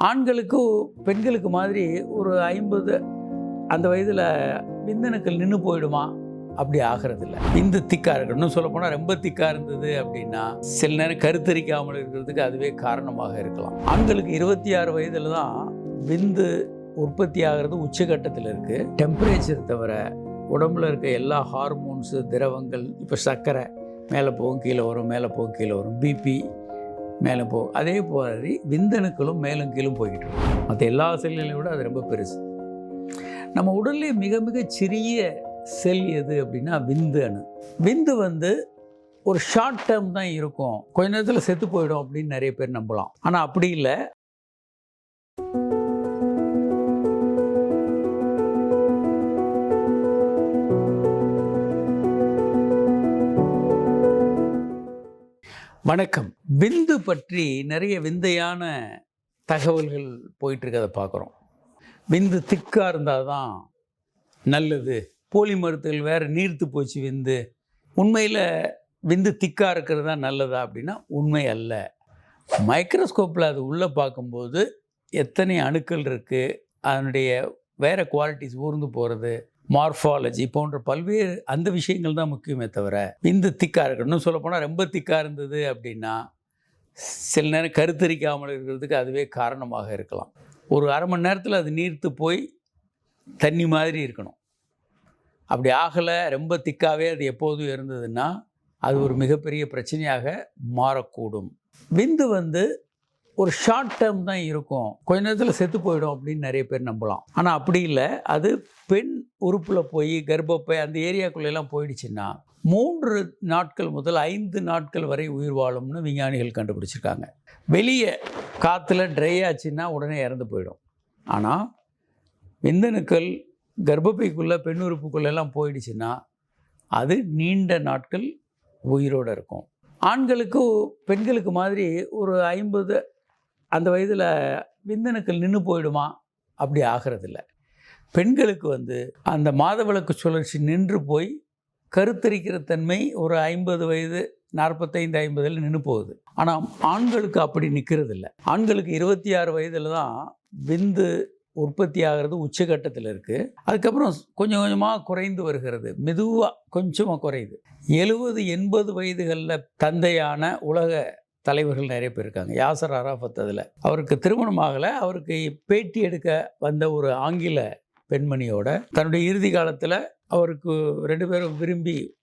ஆண்களுக்கு பெண்களுக்கு மாதிரி ஒரு ஐம்பது அந்த வயதில் விந்தணுக்கள் நின்று போயிடுமா? அப்படி ஆகிறது இல்லை விந்து திக்காக இருக்கு இன்னும் சொல்ல போனால் ரொம்ப திக்காக இருந்தது அப்படின்னா சில நேரம் கருத்தரிக்காமல் இருக்கிறதுக்கு அதுவே காரணமாக இருக்கலாம். ஆண்களுக்கு இருபத்தி ஆறு வயதில் தான் விந்து உற்பத்தி ஆகிறது உச்சகட்டத்தில் இருக்குது டெம்பரேச்சர் தவிர உடம்புல இருக்க எல்லா ஹார்மோன்ஸு திரவங்கள் இப்போ சர்க்கரை மேலே போகும் கீழே வரும் மேலே போகும் கீழே வரும் பிபி மேலே போகும் அதே மாதிரி விந்தணுக்களும் மேலும் கீழும் போய்கிட்டு இருக்கும் மற்ற எல்லா செல்களையும் விட அது ரொம்ப பெருசு. நம்ம உடல்லே மிக மிக சிறிய செல் எது அப்படின்னா விந்து அணு. விந்து வந்து ஒரு ஷார்ட் டேர்ம் தான் இருக்கும். கொஞ்ச நேரத்தில் செத்து போயிடும் அப்படின்னு நிறைய பேர் நம்பலாம். ஆனால் அப்படி இல்லை. வணக்கம். விந்து பற்றி நிறைய விந்தையான தகவல்கள் போயிட்டுருக்கதை பார்க்குறோம். விந்து திக்காக இருந்தால் தான் நல்லது. போலி மருத்துவர்கள் வேறு நீர்த்து போச்சு விந்து. உண்மையில் விந்து திக்காக இருக்கிறது தான் நல்லதா அப்படின்னா உண்மை அல்ல. மைக்ரோஸ்கோப்பில் அது உள்ளே பார்க்கும்போது எத்தனை அணுக்கள் இருக்குது அதனுடைய வேறு குவாலிட்டிஸ் ஊர்ந்து போகிறது மார்ஃபாலஜி போன்ற பல்வேறு அந்த விஷயங்கள் தான் முக்கியமே தவிர விந்து திக்காக இருக்கணும்னு சொல்லப்போனால் ரொம்ப திக்காக இருந்தது அப்படின்னா சில நேரம் கருத்தரிக்காமல் இருக்கிறதுக்கு அதுவே காரணமாக இருக்கலாம். ஒரு அரை மணி நேரத்தில் அது நீர்த்து போய் தண்ணி மாதிரி இருக்கணும். அப்படி ஆகலை ரொம்ப திக்காகவே அது எப்போதும் இருந்ததுன்னா அது ஒரு மிகப்பெரிய பிரச்சனையாக மாறக்கூடும். விந்து வந்து ஒரு ஷார்ட் டேர்ம் தான் இருக்கும். கொஞ்ச நேரத்தில் செத்து போயிடும் அப்படின்னு நிறைய பேர் நம்பலாம். ஆனால் அப்படி இல்லை. அது பெண் உறுப்பில் போய் கர்ப்பப்பை அந்த ஏரியாக்குள்ளெல்லாம் போயிடுச்சுன்னா மூன்று நாட்கள் முதல் ஐந்து நாட்கள் வரை உயிர் வாழும்னு விஞ்ஞானிகள் கண்டுபிடிச்சிருக்காங்க. வெளியே காற்றுல ட்ரை ஆச்சுன்னா உடனே இறந்து போயிடும். ஆனால் விந்தணுக்கள் கர்ப்பப்பைக்குள்ளே பெண் உறுப்புக்குள்ளெல்லாம் போயிடுச்சுன்னா அது நீண்ட நாட்கள் உயிரோடு இருக்கும். ஆண்களுக்கு பெண்களுக்கு மாதிரி ஒரு ஐம்பது அந்த வயதில் விந்தணுக்கள் நின்று போயிடுமா? அப்படி ஆகிறதில்ல. பெண்களுக்கு வந்து அந்த மாதவிளக்கு சுழற்சி நின்று போய் கருத்தரிக்கிற தன்மை ஒரு ஐம்பது வயது நாற்பத்தைந்து ஐம்பதில் நின்று போகுது. ஆனால் ஆண்களுக்கு அப்படி நிற்கிறது இல்லை ஆண்களுக்கு இருபத்தி ஆறு வயதில் தான் விந்து உற்பத்தி ஆகிறது உச்சகட்டத்தில் இருக்குது அதுக்கப்புறம் கொஞ்சம் கொஞ்சமாக குறைந்து வருகிறது. மெதுவாக கொஞ்சமாக குறையுது. எழுபது எண்பது வயதுகளில் தந்தையான உலக தலைவர்கள் நிறைய பேர் இருக்காங்க. யாசர் அராஃபத் அதில். அவருக்கு திருமணம் ஆகலை. அவருக்கு பேட்டி எடுக்க வந்த ஒரு ஆங்கில பெண்மணியோட தன்னுடைய இறுதி காலத்தில் அவருக்கு ரெண்டு பேரும் விரும்பி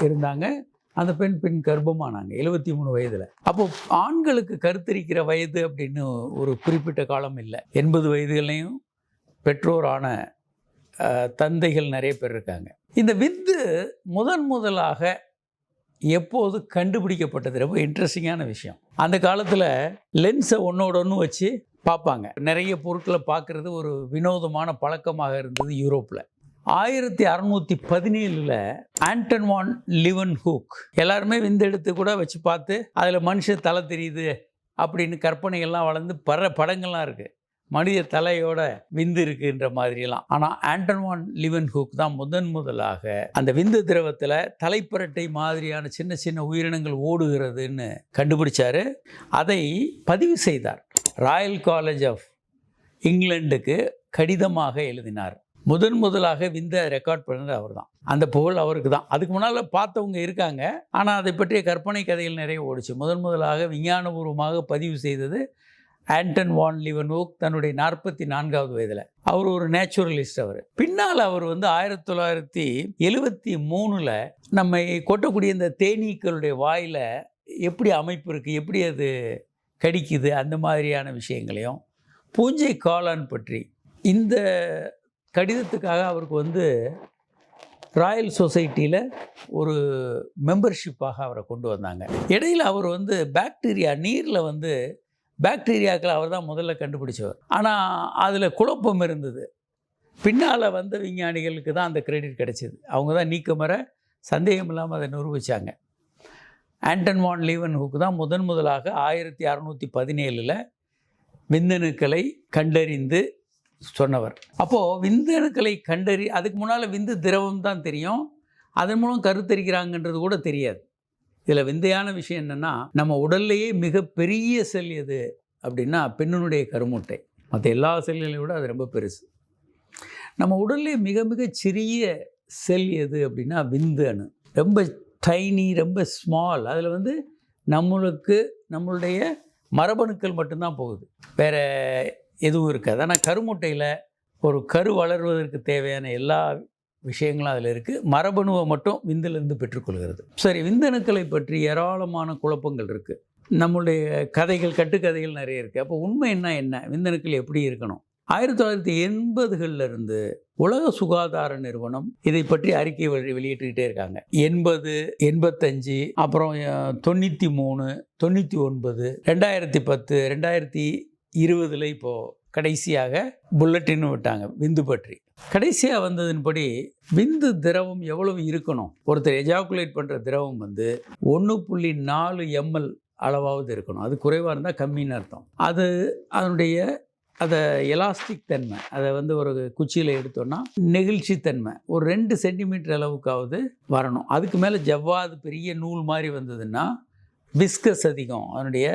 இருந்தாங்க. அந்த பெண் பெண் கர்ப்பமானாங்க எழுபத்தி மூணு வயதில். அப்போ ஆண்களுக்கு கருத்தரிக்கிற வயது அப்படின்னு ஒரு குறிப்பிட்ட காலம் இல்லை. எண்பது வயதுகளையும் பெற்றோரான தந்தைகள் நிறைய பேர் இருக்காங்க. இந்த வித்து முதன் முதலாக எப்போது கண்டுபிடிக்கப்பட்டது? ரொம்ப இன்ட்ரெஸ்டிங்கான விஷயம். அந்த காலத்தில் லென்ஸை ஒன்றோட ஒன்று வச்சு பார்ப்பாங்க. நிறைய பொருட்களை பார்க்குறது ஒரு வினோதமான பழக்கமாக இருந்தது யூரோப்பில் ஆயிரத்தி அறநூற்றி பதினேழில் ஆண்டன் வான் லிவன் ஹூக் எல்லாருமே விந்தெடுத்து கூட வச்சு பார்த்து அதில் மனுஷ தலை தெரியுது அப்படின்னு கற்பனைகள்லாம் வளர்ந்து பற படங்கள்லாம் இருக்குது மனித தலையோட விந்து இருக்குன்ற மாதிரியெல்லாம் ஆனால் ஆண்டன்வான் லிவன் ஹூக் தான் முதன் முதலாக அந்த விந்து திரவத்தில் தலைப்புரட்டை மாதிரியான சின்ன சின்ன உயிரினங்கள் ஓடுகிறதுன்னு கண்டுபிடிச்சார். அதை பதிவு செய்தார். ராயல் காலேஜ் ஆஃப் இங்கிலாண்டுக்கு கடிதமாக எழுதினார். முதன் முதலாக விந்த ரெக்கார்ட் பண்ணது அவர் தான் அந்த புகழ் அவருக்கு தான் அதுக்கு முன்னால் பார்த்தவங்க இருக்காங்க. ஆனால் அதை பற்றிய கற்பனை கதைகள் நிறைய ஓடிச்சு. முதன் முதலாக விஞ்ஞானபூர்வமாக பதிவு செய்தது ஆண்டன் வான் லிவனோக் தன்னுடைய நாற்பத்தி நான்காவது வயதில். அவர் ஒரு நேச்சுரலிஸ்ட் அவர். பின்னால் அவர் வந்து ஆயிரத்தி தொள்ளாயிரத்தி எழுவத்தி மூணில் நம்மை கொட்டக்கூடிய இந்த தேனீக்களுடைய வாயில் எப்படி அமைப்பு இருக்குது எப்படி அது கடிக்குது அந்த மாதிரியான விஷயங்களையும் பூஞ்சை காளான் பற்றி இந்த கடிதத்துக்காக அவருக்கு வந்து ராயல் சொசைட்டியில் ஒரு மெம்பர்ஷிப்பாக அவரை கொண்டு வந்தாங்க. இடையில் அவர் வந்து பாக்டீரியா நீரில் வந்து பாக்டீரியாக்களை அவர் தான் முதல்ல கண்டுபிடிச்சவர். ஆனால் அதில் குழப்பம் இருந்தது. பின்னால் வந்த விஞ்ஞானிகளுக்கு தான் அந்த கிரெடிட் கிடைச்சிது. அவங்க தான் நீக்கமர சந்தேகம் இல்லாமல் அதை நிரூபித்தாங்க ஆண்டன் வான் லீவன் ஹூக்கு தான் முதன் முதலாக ஆயிரத்தி அறநூற்றி பதினேழில் விந்தணுக்களை கண்டறிந்து சொன்னவர். அப்போது விந்தணுக்களை கண்டறி அதுக்கு முன்னால் விந்து திரவம் தான் தெரியும். அதன் மூலம் கருத்தரிக்கிறாங்கன்றது கூட தெரியாது. இதில் விந்தையான விஷயம் என்னென்னா நம்ம உடல்லையே மிகப்பெரிய செல் எது அப்படின்னா பெண்ணினுடைய கருமுட்டை. மற்ற எல்லா செல்களையும் விட அது ரொம்ப பெருசு. நம்ம உடல்லே மிக மிக சிறிய செல் எது அப்படின்னா விந்து அணு. ரொம்ப டைனி ரொம்ப ஸ்மால் அதில் வந்து நம்மளுக்கு நம்மளுடைய மரபணுக்கள் மட்டும்தான் போகுது. வேறு எதுவும் இருக்காது. ஆனால் கருமுட்டையில் ஒரு கரு வளர்வதற்கு தேவையான எல்லா விஷயங்களும் அதில் இருக்குது மரபணுவை மட்டும் விந்திலிருந்து பெற்றுக்கொள்கிறது. சரி விந்தணுக்களை பற்றி ஏராளமான குழப்பங்கள் இருக்குது நம்மளுடைய கதைகள் கட்டுக்கதைகள் நிறைய இருக்குது அப்போ உண்மை என்ன என்ன? விந்தணுக்கள் எப்படி இருக்கணும்? ஆயிரத்தி தொள்ளாயிரத்தி எண்பதுகளில் இருந்து உலக சுகாதார நிறுவனம் இதை பற்றி அறிக்கை வெளியிட்டுக்கிட்டே இருக்காங்க. எண்பது எண்பத்தஞ்சு அப்புறம் தொண்ணூற்றி மூணு தொண்ணூற்றி ஒன்பது ரெண்டாயிரத்தி பத்து ரெண்டாயிரத்தி இருபதில் இப்போது கடைசியாக புல்லட்டின்னு விட்டாங்க விந்து பற்றி. கடைசியாக வந்ததின்படி விந்து திரவம் எவ்வளவு இருக்கணும்? ஒருத்தர் எஜாகுலேட் பண்ணுற திரவம் வந்து ஒன்று புள்ளி நாலு எம்எல் அளவாவது இருக்கணும். அது குறைவாக இருந்தால் கம்மின்னு அர்த்தம். அது அதனுடைய அதை எலாஸ்டிக் தன்மை அதை வந்து ஒரு குச்சியில் எடுத்தோன்னா நெகிழ்ச்சி தன்மை ஒரு ரெண்டு சென்டிமீட்டர் அளவுக்காவது வரணும். அதுக்கு மேலே ஜவ்வாது பெரிய நூல் மாதிரி வந்ததுன்னா விஸ்கஸ் அதிகம் அதனுடைய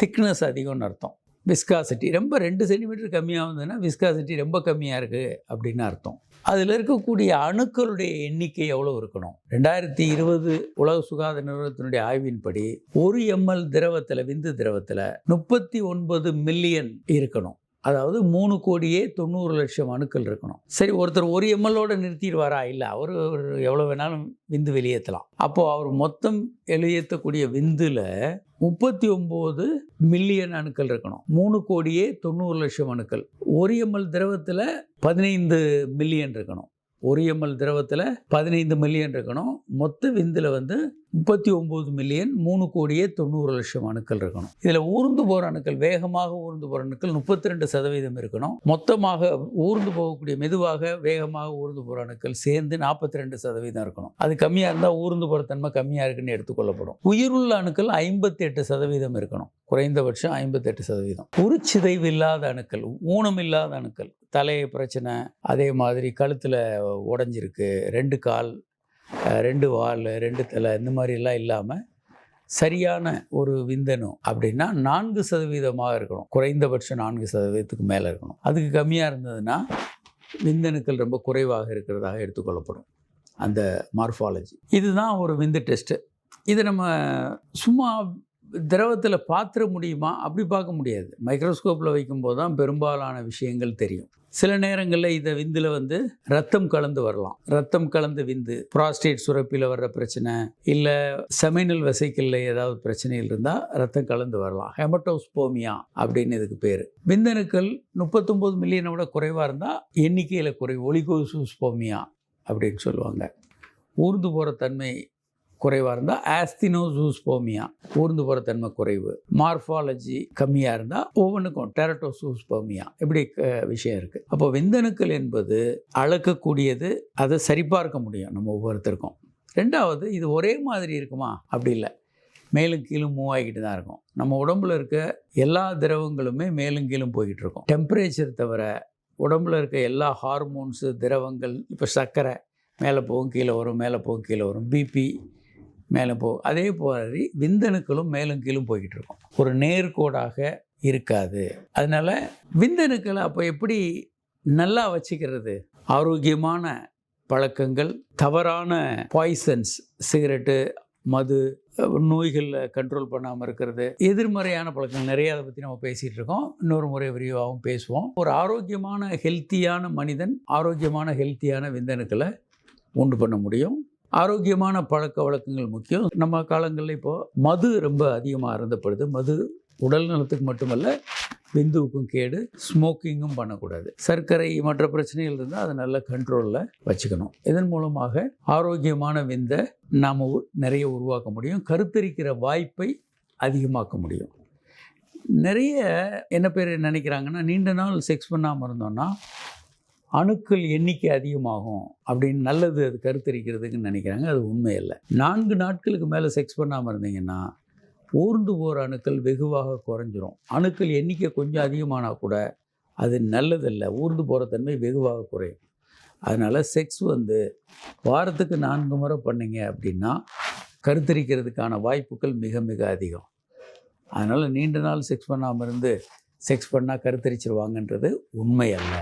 திக்னஸ் அதிகம்னு அர்த்தம். விஸ்காசிட்டி. ரொம்ப ரெண்டு சென்டிமீட்டர் கம்மியாக வந்ததுன்னா விஸ்காசிட்டி ரொம்ப கம்மியாக இருக்குது அப்படின்னு அர்த்தம். அதில் இருக்கக்கூடிய அணுக்களுடைய எண்ணிக்கை எவ்வளோ இருக்கணும்? ரெண்டாயிரத்தி இருபது உலக சுகாதார நிறுவனத்தினுடைய ஆய்வின்படி ஒரு எம்எல் திரவத்தில் விந்து திரவத்தில் முப்பத்தி ஒன்பது மில்லியன் இருக்கணும். அதாவது மூணு கோடியே தொண்ணூறு லட்சம் அணுக்கள் இருக்கணும். சரி ஒருத்தர் ஒரு எம்எல்ஓட நிறுத்திடுவாரா? இல்லை அவர் எவ்வளோ வேணாலும் விந்து வெளியேற்றலாம். அப்போது அவர் மொத்தம் வெளியேற்றக்கூடிய விந்துல முப்பத்தி ஒம்பது மில்லியன் அணுக்கள் இருக்கணும். மூணு கோடியே தொண்ணூறு லட்சம் அணுக்கள். ஒரு எம்எல் திரவத்தில் பதினைந்து மில்லியன் இருக்கணும். ஒரு எம்எல் திரவத்தில் பதினைந்து மில்லியன் இருக்கணும். மொத்த விந்தில் வந்து முப்பத்தி ஒம்பது மில்லியன் மூணு கோடியே தொண்ணூறு லட்சம் அணுக்கள் இருக்கணும். இதில் ஊர்ந்து போகிற அணுக்கள் வேகமாக ஊர்ந்து போகிற அணுக்கள் முப்பத்தி ரெண்டு சதவீதம் இருக்கணும். மொத்தமாக ஊர்ந்து போகக்கூடிய மெதுவாக வேகமாக ஊர்ந்து போகிற அணுக்கள் சேர்ந்து நாற்பத்தி ரெண்டு சதவீதம் இருக்கணும். அது கம்மியாக இருந்தால் ஊர்ந்து போகிற தன்மை கம்மியாக இருக்குன்னு எடுத்துக்கொள்ளப்படும். உயிருள்ள அணுக்கள் ஐம்பத்தி எட்டு சதவீதம் இருக்கணும். குறைந்தபட்சம் ஐம்பத்தெட்டு சதவீதம். உருச்சிதைவு இல்லாத அணுக்கள் ஊனம் இல்லாத அணுக்கள் தலை பிரச்சனை அதே மாதிரி கழுத்தில் உடஞ்சிருக்கு ரெண்டு கால் ரெண்டு வால் ரெண்டு தலை இந்த மாதிரிலாம் இல்லாமல் சரியான ஒரு விந்தணும் அப்படின்னா நான்கு சதவீதமாக இருக்கணும். குறைந்தபட்சம் நான்கு சதவீதத்துக்கு மேலே இருக்கணும். அதுக்கு கம்மியாக இருந்ததுன்னா விந்தணுக்கள் ரொம்ப குறைவாக இருக்கிறதாக எடுத்துக்கொள்ளப்படும். அந்த மார்ஃபாலஜி. இதுதான் ஒரு விந்து டெஸ்ட்டு இது நம்ம சும்மா திரவத்தில் பாத்திர முடியுமா? அப்படி பார்க்க முடியாது. மைக்ரோஸ்கோப்பில் வைக்கும்போது தான் பெரும்பாலான விஷயங்கள் தெரியும். சில நேரங்களில் இந்த விந்தில் வந்து ரத்தம் கலந்து வரலாம். ரத்தம் கலந்து விந்து ப்ராஸ்டேட் சுரப்பியில் வர்ற பிரச்சனை இல்லை செமினல் வசைக்கல்ல ஏதாவது பிரச்சனைகள் இருந்தால் ரத்தம் கலந்து வரலாம். ஹெமட்டோஸ்போமியா அப்படின்னு இதுக்கு பேர். விந்தணுக்கள் முப்பத்தொம்போது மில்லியனை விட குறைவாக இருந்தால் எண்ணிக்கையில் குறைவு. ஒலிகோசூஸ்போமியா அப்படின்னு சொல்லுவாங்க. ஊர்ந்து போகிற தன்மை குறைவாக இருந்தால் ஆஸ்தினோசூஸ்போமியா ஊர்ந்து போகிற தன்மை குறைவு. மார்ஃபாலஜி கம்மியாக இருந்தால் ஒவ்வொன்றுக்கும் டெரட்டோசூஸ்போமியா இப்படி விஷயம் இருக்குது அப்போ விந்தணுக்கள் என்பது அளக்கக்கூடியது அதை சரிபார்க்க முடியும் நம்ம ஒவ்வொருத்தருக்கும். ரெண்டாவது இது ஒரே மாதிரி இருக்குமா? அப்படி இல்லை. மேலும் கீழும் மூவ் ஆகிக்கிட்டு தான் இருக்கும். நம்ம உடம்புல இருக்க எல்லா திரவங்களுமே மேலும் கீழும் போய்கிட்டு இருக்கும். டெம்பரேச்சர் தவிர உடம்புல இருக்க எல்லா ஹார்மோன்ஸு திரவங்கள் இப்போ சர்க்கரை மேலே போகும் கீழே வரும் மேலே போகும் கீழே வரும். பிபி மேலே போகும் அதே மாதிரி விந்தணுக்களும் மேலும் கீழும் போய்கிட்டு இருக்கும் ஒரு நேர்கோடாக இருக்காது. அதனால் விந்தணுக்களை அப்போ எப்படி நல்லா வச்சுக்கிறது? ஆரோக்கியமான பழக்கங்கள் தவறான பாய்சன்ஸ் சிகரெட்டு மது நோய்களில் கண்ட்ரோல் பண்ணாமல் இருக்கிறது எதிர்மறையான பழக்கங்கள் நிறைய அதை பற்றி நம்ம பேசிகிட்டு இருக்கோம் இன்னொரு முறை விரிவாகவும் பேசுவோம். ஒரு ஆரோக்கியமான ஹெல்த்தியான மனிதன் ஆரோக்கியமான ஹெல்த்தியான விந்தணுக்களை உண்டு பண்ண முடியும். ஆரோக்கியமான பழக்க வழக்கங்கள் முக்கியம். நம்ம காலங்களில் இப்போது மது ரொம்ப அதிகமாக அருந்தப்படுது. மது உடல் நலத்துக்கு மட்டுமல்ல விந்துவுக்கும் கேடு ஸ்மோக்கிங்கும் பண்ணக்கூடாது. சர்க்கரை மற்ற பிரச்சனைகள் இருந்தால் அதை நல்ல கண்ட்ரோலில் வச்சுக்கணும். இதன் மூலமாக ஆரோக்கியமான விந்தை நாம் நிறைய உருவாக்க முடியும். கருத்தரிக்கிற வாய்ப்பை அதிகமாக்க முடியும். நிறைய என்ன பேர் நினைக்கிறாங்கன்னா நீண்ட நாள் செக்ஸ் பண்ணாமல் இருந்தோம்னா அணுக்கள் எண்ணிக்கை அதிகமாகும் அப்படின்னு நல்லது அது கருத்தரிக்கிறதுக்குன்னு நினைக்கிறாங்க. அது உண்மை இல்லை நான்கு நாட்களுக்கு மேலே செக்ஸ் பண்ணாமல் இருந்தீங்கன்னா ஊர்ந்து போகிற அணுக்கள் வெகுவாக குறைஞ்சிரும். அணுக்கள் எண்ணிக்கை கொஞ்சம் அதிகமானால் கூட அது நல்லதில்லை. ஊர்ந்து போகிற தன்மை வெகுவாக குறையும். அதனால் செக்ஸ் வந்து வாரத்துக்கு நான்கு முறை பண்ணீங்க அப்படின்னா கருத்தரிக்கிறதுக்கான வாய்ப்புகள் மிக மிக அதிகம். அதனால் நீண்ட நாள் செக்ஸ் பண்ணாமல் இருந்து செக்ஸ் பண்ணால் கருத்தரிச்சிருவாங்கன்றது உண்மை அல்ல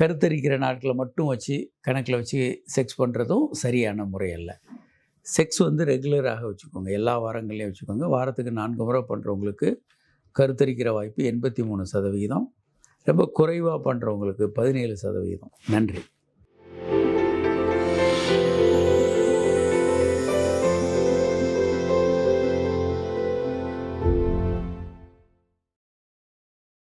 கருத்தரிக்கிற நாட்களை மட்டும் வச்சு கணக்கில் வச்சு செக்ஸ் பண்ணுறதும் சரியான முறை அல்ல. செக்ஸ் வந்து ரெகுலராக வச்சுக்கோங்க. எல்லா வாரங்களையும் வச்சுக்கோங்க. வாரத்துக்கு நான்கு முறை பண்ணுறவங்களுக்கு கருத்தரிக்கிற வாய்ப்பு எண்பத்தி மூணு சதவிகிதம். ரொம்ப குறைவாக பண்ணுறவங்களுக்கு பதினேழு சதவிகிதம். நன்றி.